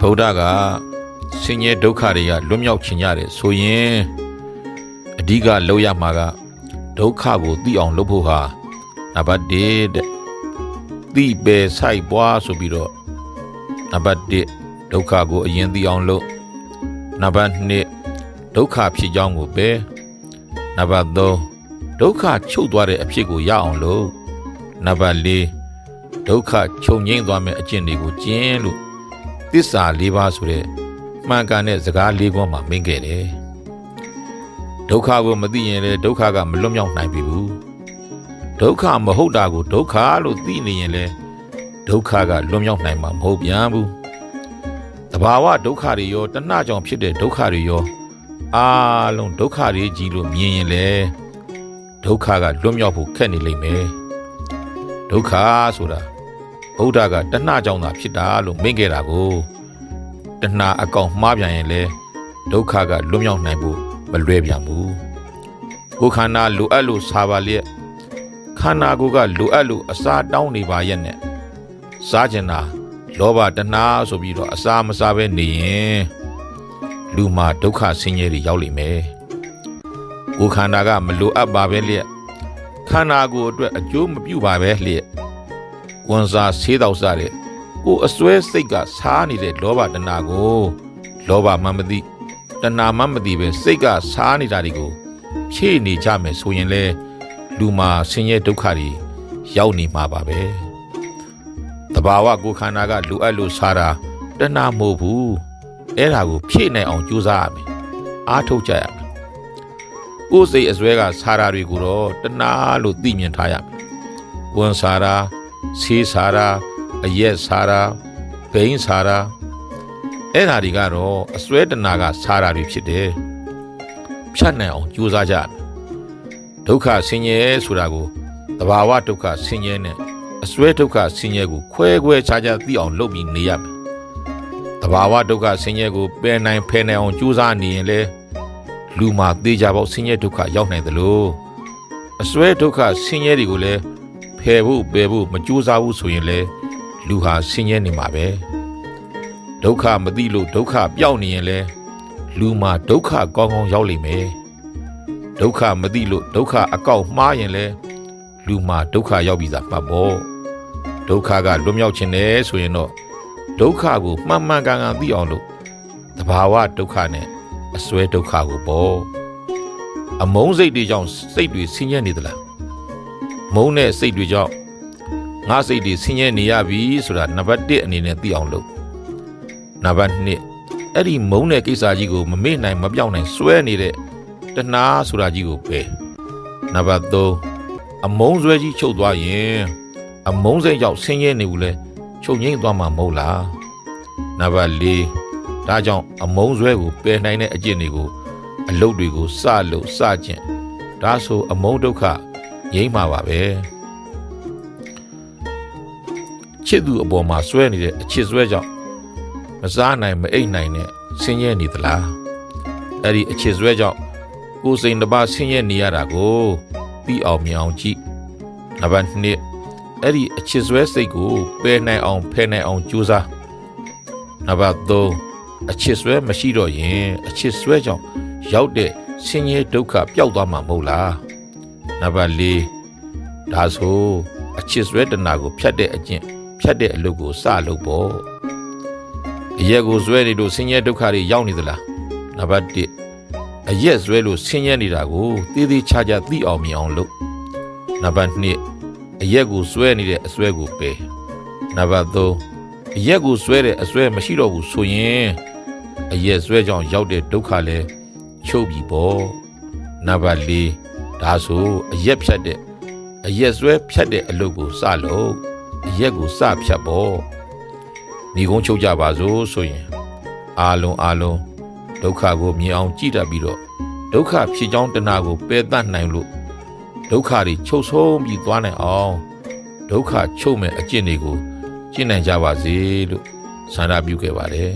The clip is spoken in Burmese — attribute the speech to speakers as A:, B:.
A: ဗုဒ္ဓကဆင်းရဲဒုက္ခတွေကလွတ်မြောက်ခြင်းရတယ်ဆိုရင်အဓိကလောက်ရမှာကဒုက္ခကိုသိအောင်လုပ်ဖို့ဟာနံပါတ်1တဲ့သိပဲဆိုင်ပွားဆိုပြီးတော့နံပါတ်1ဒုက္ခကိုအရင်သိအောင်လုပ်နံပါတ်2ဒုက္ခဖြစ်ကြောင်းကိုပဲနံပါတ်3ဒုက္ခချုပ်သွားတဲ့အဖြစ်ကိုရအောင်လုပ်နံပါတ်4ဒုက္ခချုပ်ငြိမ်းသွားမယ့်အကျင့်တွေကိုကျင့်လို့ သစ္စာ၄ပါးဆိုတဲ့မှန်ကန်တဲ့စကား၄ခွန်းမှာမင်းခဲ့တယ်ဒုက္ခကိုမသိရင်လည်းဒုက္ခကမလွတ်မြောက်နိုင်ပြီဘူးဒုက္ခမဟုတ်တာကိုဒုက္ခလို့သိနေရင်လည်းဒုက္ခကလွတ်မြောက်နိုင်မှာမဟုတ်ပြန်ဘူးတဘာဝဒုက္ခတွေရောတဏှကြောင့်ဖြစ်တဲ့ဒုက္ခတွေရောအားလုံးဒုက္ခတွေကြီးလို့မြင်ရင်လည်းဒုက္ခကလွတ်မြောက်ဖို့ခက်နေလိမ့်မယ်ဒုက္ခဆိုတာ ဗုဒ္ဓကတဏှာကြောင့်သာဖြစ်တာလို့မိန့်ခဲ့တာကိုတဏှာအကောင်မှားပြန်ရင်လေဒုက္ခကလွတ်မြောက်နိုင်ဖို့မလွယ်ပြန်ဘူးကိုယ်ခန္ဓာလိုအပ်လို့စားပါလျက်ခန္ဓာကိုယ်ကလိုအပ်လို့အစာတောင်းနေပါရဲ့နဲ့စားကျင်တာလောဘတဏှာဆိုပြီးတော့အစာမစားဘဲနေရင်လူမှာဒုက္ခဆင်းရဲတွေရောက်လိမ့်မယ်ကိုယ်ခန္ဓာကမလိုအပ်ပါပဲလျက်ခန္ဓာကိုယ်အတွက်အကျိုးမပြုပါပဲလျက် ဝန်စားဆေးတောက်စားတဲ့ကိုယ်အစွဲစိတ်ကစားနေတဲ့လောဘတဏှာကိုလောဘမှမသိတဏှာမှမသိပဲစိတ်ကစားနေတာတွေကိုဖြည့်နေကြမယ်ဆိုရင်လေလူမှာဆင်းရဲဒုက္ခတွေရောက်နေမှာပါပဲတဘာဝကိုယ်ခန္ဓာကလူအပ်လို့စားတာတဏှာမဟုတ်ဘူးအဲ့ဒါကိုဖြည့်နိုင်အောင်ကြိုးစားရမယ်အားထုတ်ကြရမယ်ကိုယ်စိတ်အစွဲကစားတာတွေကိုတော့တဏှာလို့သိမြင်ထားရမယ်ဝန်စားတာ ဆေးစားတာအရက်စားတာဘိန်းစားတာအဲ့ဓာတွေကတော့အစွဲတနာကစားတာတွေဖြစ်တယ်ဖြတ်နိုင်အောင်ကြိုးစားကြမယ်ဒုက္ခဆင်းရဲဆိုတာကိုတဘာဝဒုက္ခဆင်းရဲနဲ့အစွဲဒုက္ခဆင်းရဲကိုခွဲခွဲခြားခြားသိအောင်လုပ်ပြီးနေရမယ်တဘာဝဒုက္ခဆင်းရဲကိုပယ်နိုင်ဖယ်နိုင်အောင်ကြိုးစားနေရင်လေလူမှာသေချာပေါက်ဆင်းရဲဒုက္ခရောက်နိုင်တယ်လို့အစွဲဒုက္ခဆင်းရဲတွေကိုလည်း ဖယ်ဖို့ပယ်ဖို့မကြိုးစားဘူးဆိုရင်လေလူဟာဆင်းရဲနေမှာပဲဒုက္ခမသိလို့ဒုက္ခပျောက်နေရင်လေလူမှာဒုက္ခကောင်းကောင်းရောက်လိမ့်မယ်ဒုက္ခမသိလို့ဒုက္ခအကောက်မှားရင်လေလူမှာဒုက္ခရောက်ပြီးသားပတ်ပေါ့ဒုက္ခကလွတ်မြောက်ခြင်းနဲ့ဆိုရင်တော့ဒုက္ခကိုမှန်မှန်ကန်ကန်သိအောင်လို့တဘာဝဒုက္ခနဲ့အစွဲဒုက္ခကိုပေါ့အမုန်းစိတ်တွေကြောင့်စိတ်တွေဆင်းရဲနေသလား မုန်းတဲ့စိတ်တွေကြောင့်ငါစိတ်တွေဆင်းရဲနေရပြီဆိုတာနံပါတ်1အနေနဲ့သိအောင်လုပ်နံပါတ်2အဲ့ဒီမုန်းတဲ့ကိစ္စကြီးကိုမမေ့နိုင်မပြောင်းနိုင်စွဲနေတဲ့တဏှာဆိုတာကြီးကိုပဲနံပါတ်3အမုန်းစွဲကြီးချုပ်သွားရင်အမုန်းစိတ်ကြောင့်ဆင်းရဲနေဘူးလဲချုပ်ငိမ့်သွားမှာမဟုတ်လားနံပါတ်4ဒါကြောင့်အမုန်းစွဲကိုပယ်နိုင်တဲ့အကျင့်တွေကိုအလုပ်တွေကိုစလို့စကျင့်ဒါဆိုအမုန်းဒုက္ခ ငိမ့်မှာပါပဲချစ်သူအပေါ်မှာစွဲနေတဲ့အချစ်စွဲကြောင့်မစားနိုင်မအိပ်နိုင်နဲ့ဆင်းရဲနေသလားအဲ့ဒီအချစ်စွဲကြောင့်ကိုယ်စိန်တစ်ပါးဆင်းရဲနေရတာကိုပြီးအောင်မြင်အောင်ကြည့်နံပါတ်2အဲ့ဒီအချစ်စွဲစိတ်ကိုပယ်နိုင်အောင်ဖယ်နိုင်အောင်ကြိုးစားနံပါတ်3အချစ်စွဲမရှိတော့ရင် အချစ်စွဲကြောင့်ရောက်တဲ့ဆင်းရဲဒုက္ခပျောက်သွားမှာမဟုတ်လား နံပါတ်၄ဒါဆိုအချစ်စွဲတနာကိုဖြတ်တဲ့အကျင့်ဖြတ်တဲ့အလုပ်ကိုစလုပ်ပေါ့အရက်ကိုစွဲနေလို့ဆင်းရဲဒုက္ခတွေရောက်နေသလားနံပါတ်၁အရက်စွဲလို့ဆင်းရဲနေတာကိုသေသေးချာချာသိအောင်မြင်အောင်လုပ်နံပါတ်2အရက်ကိုစွဲနေတဲ့အစွဲကိုပယ်နံပါတ်3အရက်ကိုစွဲတဲ့အစွဲမရှိတော့ဘူးဆိုရင်အရက်စွဲကြောင့်ရောက်တဲ့ဒုက္ခလည်းချုပ်ပြီပေါ့နံပါတ်4 ဒါဆိုအရက်ဖြတ်တဲ့အရက်ဆွဲဖြတ်တဲ့အလုပ်ကိုစလို့အရက်ကိုစဖြတ်ဖို့ညီကုန်းချုပ်ကြပါစို့ဆိုရင်အာလုံးအာလုံးဒုက္ခကိုမြင်အောင်ကြည့်တတ်ပြီးတော့ဒုက္ခဖြစ်ကြောင်းတဏှာကိုပယ်တတ်နိုင်လို့ဒုက္ခတွေချုပ်ဆုံးပြီးသွားနိုင်အောင်ဒုက္ခချုပ်မဲ့အကျင့်တွေကိုကျင့်နိုင်ကြပါစေလို့ဆန္ဒပြုခဲ့ပါတယ်